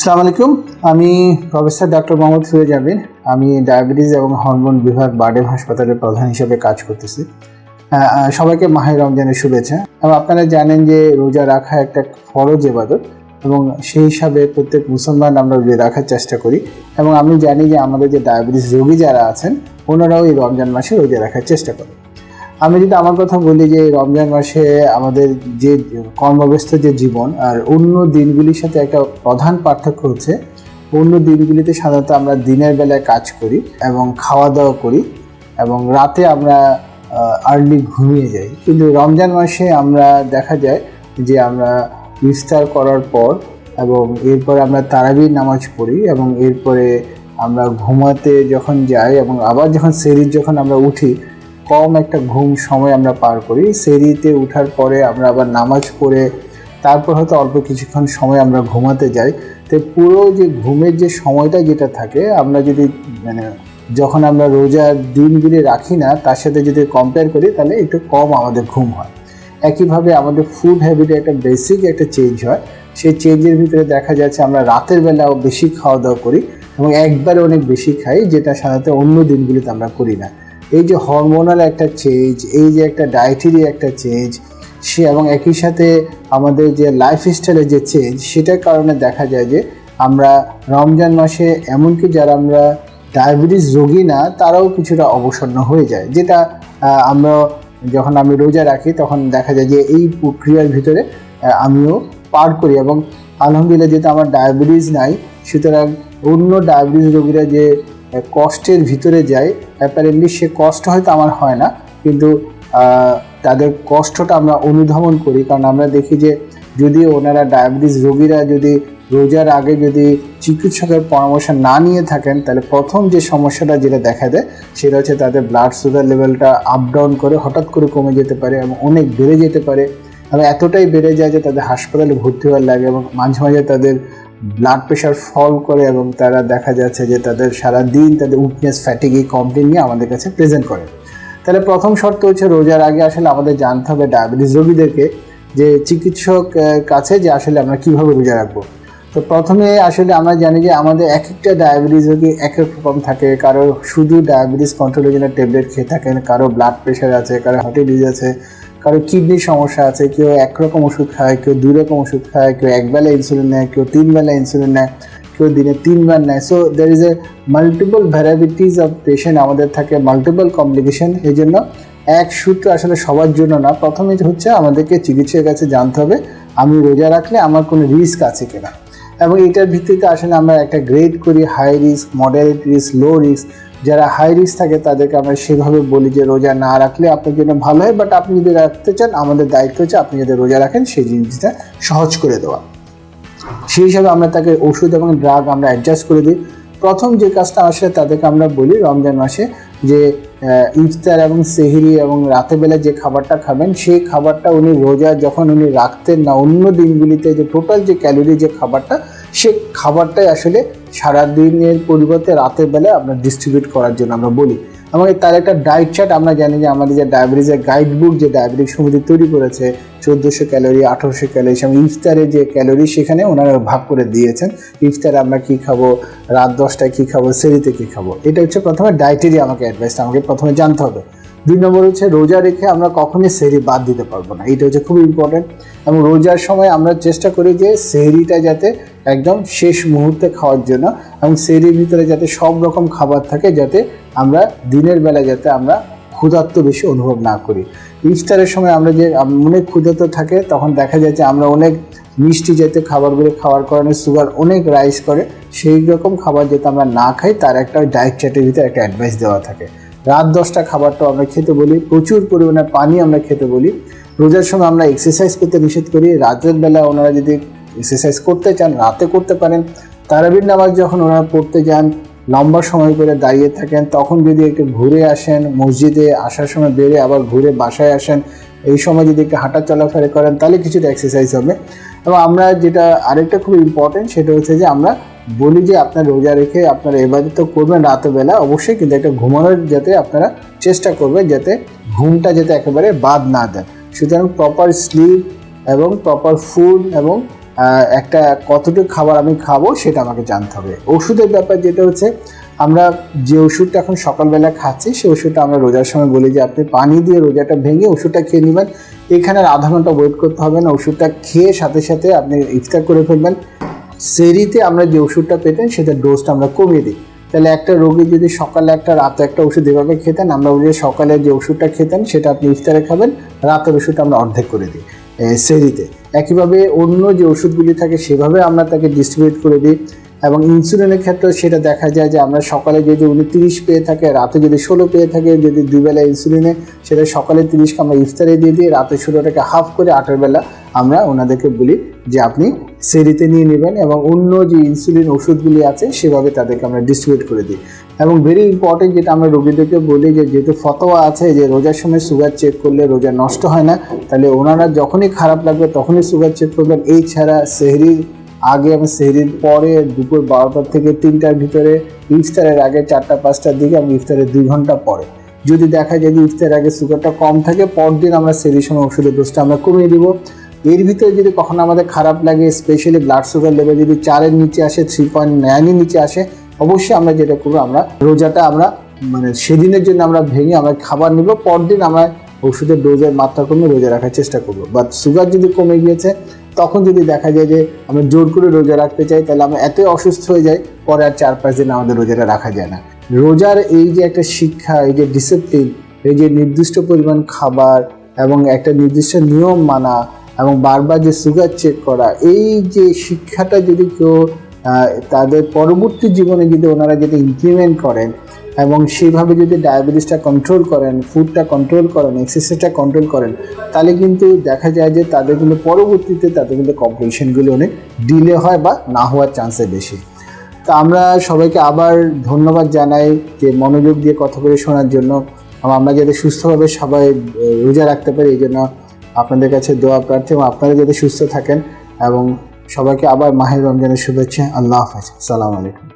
সালাম আলাইকুম। আমি প্রফেসর ডক্টর মোহাম্মদ ফিরোজ আবির আমি ডায়াবেটিস এবং হরমোন বিভাগ বার্ডেম হাসপাতালের প্রধান হিসেবে কাজ করতেছি। সবাইকে মাহে রমজানের শুভেচ্ছা। এবং আপনারা জানেন যে রোজা রাখা একটা ফরজ এবাদত এবং সেই হিসাবে প্রত্যেক মুসলমান আমরা রোজা রাখার চেষ্টা করি। এবং আমি জানি যে আমাদের যে ডায়াবেটিস রোগী যারা আছেন, ওনারাও এই রমজান মাসে রোজা রাখার চেষ্টা করেন। আমি যদি আমার কথা বলি যে রমজান মাসে আমাদের যে কর্মব্যস্ত যে জীবন, আর অন্য দিনগুলির সাথে একটা প্রধান পার্থক্য হচ্ছে, অন্য দিনগুলিতে সাধারণত আমরা দিনের বেলায় কাজ করি এবং খাওয়া দাওয়া করি এবং রাতে আমরা আর্লি ঘুমিয়ে যাই। কিন্তু রমজান মাসে আমরা দেখা যায় যে আমরা ইফতার করার পর এবং এরপরে আমরা তারাবির নামাজ পড়ি এবং এরপরে আমরা ঘুমাতে যখন যাই এবং আবার যখন সেরির যখন আমরা উঠি কম একটা ঘুম সময় আমরা পার করি। সেরিতে উঠার পরে আমরা আবার নামাজ পড়ে তারপর হয়তো অল্প কিছুক্ষণ সময় আমরা ঘুমাতে যাই। তো পুরো যে ঘুমের যে সময়টা যেটা থাকে, আমরা যদি মানে যখন আমরা রোজার দিনগুলি রাখি না, তার সাথে যদি কম্পেয়ার করি, তাহলে একটু কম আমাদের ঘুম হয়। একইভাবে আমাদের ফুড হ্যাবিটে একটা বেসিক একটা চেঞ্জ হয়। সেই চেঞ্জের ভিতরে দেখা যাচ্ছে আমরা রাতের বেলাও বেশি খাওয়া দাওয়া করি এবং একবারে অনেক বেশি খাই, যেটা সাধারণত অন্য দিনগুলিতে আমরা করি না। এই যে হরমোনাল একটা চেঞ্জ এই যে একটা ডায়েটারি একটা চেঞ্জ সে এবং একই সাথে আমাদের যে লাইফস্টাইলের যে চেঞ্জ সেটার কারণে দেখা যায় যে আমরা রমজান মাসে এমনকি যারা আমরা ডায়াবেটিস রোগী না, তারাও কিছুটা অবসন্ন হয়ে যায়। যেটা আমরা যখন আমি রোজা রাখি, তখন দেখা যায় যে এই প্রক্রিয়ার ভিতরে আমিও পার করি এবং আলহামদুলিল্লাহ যেহেতু আমার ডায়াবেটিস নাই, সুতরাং অন্য ডায়াবেটিস রোগীরা যে কষ্টের ভিতরে যায় অ্যাপারেন্টলি সে কষ্ট হয়তো আমার হয় না, কিন্তু তাদের কষ্টটা আমরা অনুধাবন করি, কারণ আমরা দেখি যে যদি ওনারা ডায়াবেটিস রোগীরা যদি রোজার আগে যদি চিকিৎসকের পরামর্শ না নিয়ে থাকেন, তাহলে প্রথম যে সমস্যাটা যেটা দেখা দেয়, সেটা হচ্ছে তাদের ব্লাড সুগার লেভেলটা আপ ডাউন করে হঠাৎ করে কমে যেতে পারে এবং অনেক বেড়ে যেতে পারে। এবং এতটাই বেড়ে যায় যে তাদের হাসপাতালে ভর্তি হওয়ার লাগে এবং মাঝে মাঝে তাদের ব্লাড প্রেশার ফল করে এবং তারা দেখা যাচ্ছে যে তাদের সারা দিন তাদের উইকনেস ফ্যাটিক এই কমপ্লেন নিয়ে আমাদের কাছে প্রেজেন্ট করে। তাহলে প্রথম শর্ত হচ্ছে রোজার আগে আসলে আমাদের জানতে হবে ডায়াবেটিস রোগীদেরকে যে চিকিৎসক কাছে যে আসলে আমরা কীভাবে রোজা রাখব। তো প্রথমে আসলে আমরা জানি যে আমাদের এক একটা ডায়াবেটিস রোগী এক এক রকম থাকে। কারও শুধু ডায়াবেটিস কন্ট্রোলের জন্য ট্যাবলেট খেয়ে থাকেন, কারও ব্লাড প্রেশার আছে, কারও হার্টের ডিজিজ আছে কারও কিডনির সমস্যা আছে, কেউ একরকম ওষুধ খায়, কেউ দুই রকম ওষুধ খায়, কেউ একবেলা ইনসুলিন নেয়, কেউ তিন বেলা ইনসুলিন নেয়, কেউ দিনে তিনবার নেয়। So there is a multiple varieties of patient আমাদের থাকে মাল্টিপল কমপ্লিকেশন এই জন্য এক সূত্র আসলে সবার জন্য না। প্রথমে হচ্ছে আমাদেরকে চিকিৎসকের কাছে জানতে হবে, আমি রোজা রাখলে আমার কোনো রিস্ক আছে কিনা? এবং এটার ভিত্তিতে আসলে আমরা একটা গ্রেড করি high risk moderate risk low risk যারা হাই রিস্ক থাকে তাদেরকে আমরা সেভাবে বলি যে রোজা না রাখলে আপনার জন্য ভালো হয় বাট আপনি যদি রাখতে চান, আমাদের দায়িত্ব হচ্ছে আপনি যদি রোজা রাখেন, সেই জিনিসটা সহজ করে দেওয়া। সেই হিসাবে আমরা তাকে ওষুধ এবং ড্রাগ আমরা অ্যাডজাস্ট করে দিই। প্রথম যে কাজটা আসে তাদেরকে আমরা বলি রমজান মাসে যে ইফতার এবং সেহরি এবং রাতের বেলা যে খাবারটা খাবেন, সেই খাবারটা উনি রোজা যখন উনি রাখতেন না, অন্য দিনগুলিতে যে টোটাল যে ক্যালোরি যে খাবারটা, সে খাবারটাই আসলে সারা দিনের পরিবর্তে রাতের বেলায় আমরা ডিস্ট্রিবিউট করার জন্য আমরা বলি। এবং তার একটা ডায়েট চার্ট আমরা জানি যে আমাদের যে ডায়াবেটিসের গাইড বুক যে ডায়াবেটিক সমিতি তৈরি করেছে, চোদ্দোশো ক্যালোরি আঠারোশো ক্যালোরি এবং ইফতারে যে ক্যালোরি সেখানে ওনারা ভাগ করে দিয়েছেন। ইফতারে আমরা কী খাব? রাত দশটায় কী খাব? সেরিতে কী খাব? এটা হচ্ছে প্রথমে ডায়েটেরই আমাকে অ্যাডভাইসটা আমাকে প্রথমে জানতে হবে। দুই নম্বর হচ্ছে রোজা রেখে আমরা কখনই সেহরি বাদ দিতে পারব না। এটা হচ্ছে খুব ইম্পর্টেন্ট এবং রোজার সময় আমরা চেষ্টা করি যে সেহরিটা যাতে একদম শেষ মুহূর্তে খাওয়ার জন্য এবং সেহরির ভিতরে যাতে সব রকম খাবার থাকে যাতে আমরা দিনের বেলা যাতে আমরা ক্ষুধার্ত বেশি অনুভব না করি। ইফতারের সময় আমরা যে অনেক ক্ষুধার্ত থাকে, তখন দেখা যায় যে আমরা অনেক মিষ্টি জাতীয় খাবারগুলো খাওয়ার কারণে সুগার অনেক রাইজ করে। সেই রকম খাবার যাতে আমরা না খাই, তার একটা ডায়েট চার্টের ভিতরে একটা অ্যাডভাইস দেওয়া থাকে। রাত দশটা খাবারটাও আমরা খেতে বলি, প্রচুর পরিমাণে পানি আমরা খেতে বলি। রোজার সময় আমরা এক্সারসাইজ করতে নিষেধ করি। রাতের বেলা ওনারা যদি এক্সারসাইজ করতে চান, রাতে করতে পারেন। তারাবির নামাজ যখন ওনারা পড়তে যান, লম্বা সময় করে দাঁড়িয়ে থাকেন, তখন যদি একটু ঘুরে আসেন, মসজিদে আসার সময় বেড়ে আবার ঘুরে বাসায় আসেন, এই সময় যদি একটু হাঁটা চলাফেরা করেন, তাহলে কিছুটা এক্সারসাইজ হবে। এবং আমরা যেটা আরেকটা খুব ইম্পর্টেন্ট সেটা হচ্ছে যে আমরা বলি যে আপনার রোজা রেখে আপনারা এবাদত তো করবেন রাতের বেলা অবশ্যই কিন্তু একটা ঘুমানোর যাতে আপনারা চেষ্টা করবেন যাতে ঘুমটা যাতে একেবারে বাদ না দেন। সুতরাং প্রপার স্লিপ এবং প্রপার ফুড এবং একটা কতটুকু খাবার আমি খাব সেটা আমাকে জানতে হবে। ওষুধের ব্যাপার যেটা হচ্ছে, আমরা যে ওষুধটা এখন সকালবেলা খাচ্ছি, সেই ওষুধটা আমরা রোজার সময় বলি যে আপনি পানি দিয়ে রোজাটা ভেঙে ওষুধটা খেয়ে নেবেন। এখানে আধা ঘণ্টা ওয়েট করতে হবে না, ওষুধটা খেয়ে সাথে সাথে আপনি ইফতার করে ফেলবেন। সেরিতে আমরা যে ওষুধটা পেতেন সেটা ডোজটা আমরা কমিয়ে দিই। তাহলে একটা রোগী যদি সকালে একটা, রাতে একটা ওষুধ এভাবে খেতেন, আমরা বলি সকালে যে ওষুধটা খেতেন, সেটা আপনি ইফতারে খাবেন, রাতের ওষুধটা আমরা অর্ধেক করে দিই সেরিতে। একইভাবে অন্য যে ওষুধগুলি থাকে, সেভাবে আমরা তাকে ডিস্ট্রিবিউট করে দিই। এবং ইনসুলিনের ক্ষেত্রে সেটা দেখা যায় যে আমরা সকালে যদি উনি তিরিশ পেয়ে থাকে, রাতে যদি ষোলো পেয়ে থাকে, যদি দুবেলা ইনসুলিনে সেটা সকালে তিরিশকে আমরা ইফতারে দিয়ে দিই, রাতে ষোলোটাকে হাফ করে আটের বেলা আমরা ওনাদেরকে বলি যে আপনি সেরিতে নিয়ে নেবেন এবং অন্য যে ইনসুলিন ওষুধগুলি আছে, সেভাবে তাদেরকে আমরা ডিস্ট্রিবিউট করে দিই। এবং ভেরি ইম্পর্টেন্ট যেটা আমরা রোগীদেরকে বলি যে, যেহেতু ফতোয়া আছে, যে রোজার সময় সুগার চেক করলে রোজা নষ্ট হয় না, তাহলে ওনারা যখনই খারাপ লাগবে, তখনই সুগার চেক করবেন। এই ছাড়া সেহরির আগে এবং সেহরির পরে দুপুর বারোটার থেকে তিনটার ভিতরে ইফতারের আগে চারটা, পাঁচটার দিকে এবং ইফতারের দুই ঘণ্টা পরে। যদি দেখা যায় যে ইফতারের আগে সুগারটা কম থাকে, পরদিন আমরা সেহরির সময় ওষুধের ডোজটা আমরা কমিয়ে দিব। এর ভিতরে যদি কখনো আমাদের খারাপ লাগে স্পেশালি ব্লাড সুগার লেভেল যদি চারের নিচে আসে থ্রি পয়েন্ট নাইনের নিচে আসে, অবশ্যই আমরা যেটা করব, আমরা রোজাটা আমরা মানে সেদিনের জন্য আমরা ভেঙে আমরা খাবার নিব, পরদিন আমরা ওষুধের ডোজের মাত্রা কমে রোজা রাখার চেষ্টা করব। বাট সুগার যদি কমে গিয়েছে, তখন যদি দেখা যায় যে আমরা জোর করে রোজা রাখতে চাই, তাহলে আমরা এতই অসুস্থ হয়ে যাই, পরে আর চার পাঁচ দিন আমাদের রোজাটা রাখা যায় না। রোজার এই যে একটা শিক্ষা, এই যে ডিসিপ্লিন এই যে নির্দিষ্ট পরিমাণ খাবার এবং একটা নির্দিষ্ট নিয়ম মানা এবং বারবার যে সুগার চেক করা, এই যে শিক্ষাটা যদি কেউ তাদের পরবর্তী জীবনে যদি ওনারা যদি ইমপ্লিমেন্ট করেন এবং সেইভাবে যদি ডায়াবেটিসটা কন্ট্রোল করেন ফুডটা কন্ট্রোল করেন এক্সারসাইজটা কন্ট্রোল করেন, তাহলে কিন্তু দেখা যায় যে তাদের কিন্তু পরবর্তীতে তাদের কিন্তু কমপ্লিকেশনগুলি অনেক ডিলে হয় বা না হওয়ার চান্সে বেশি। তো আমরা সবাইকে আবার ধন্যবাদ জানাই যে মনোযোগ দিয়ে কথা বলে শোনার জন্য। আমরা যাতে সুস্থভাবে সবাই রোজা রাখতে পারি, এই জন্য আপনাদের কাছে দোয়া প্রার্থী এবং আপনারা যদি সুস্থ থাকেন এবং সবাইকে আবার মাহের রমজানের শুভেচ্ছা। আল্লাহ হাফেজ। সালাম আলাইকুম।